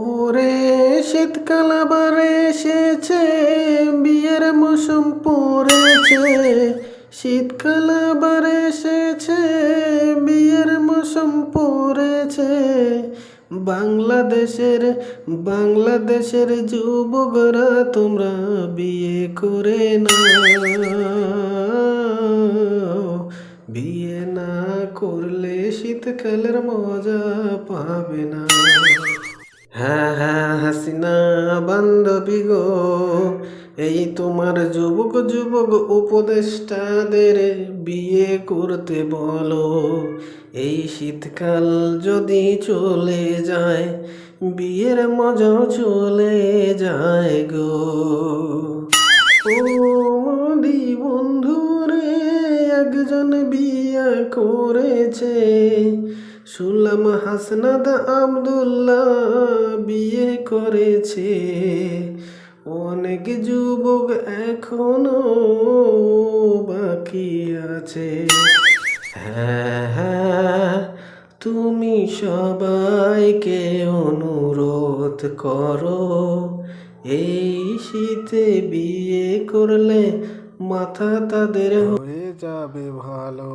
ওরে শীতকাল আবার এসেছে, বিয়ের মৌসুম পড়েছে। শীতকাল আবার এসেছে, বিয়ের মৌসুম পড়েছে। বাংলাদেশের বাংলাদেশের যুবকরা তোমরা বিয়ে করে না বিয়ে না করলে শীতকালের মজা পাবে না। হ্যাঁ হ্যাঁ হাসিনা বান্ধবী গো, এই তোমার যুবক যুবক উপদেষ্টাদের বিয়ে করতে বলো। এই শীতকাল যদি চলে যায়, বিয়ের মজাও চলে যায় গো। ও একজন বিয়ে করেছে। সুলাম হাসনাদ আবদুল্লাহ বিয়ে করেছে। অনেক যুবক এখনও বাকি আছে। হ্যাঁ হ্যাঁ তুমি সবাইকে অনুরোধ করো? এই শীতে বিয়ে করলে মাথা তাদের হয়ে যাবে ভালো।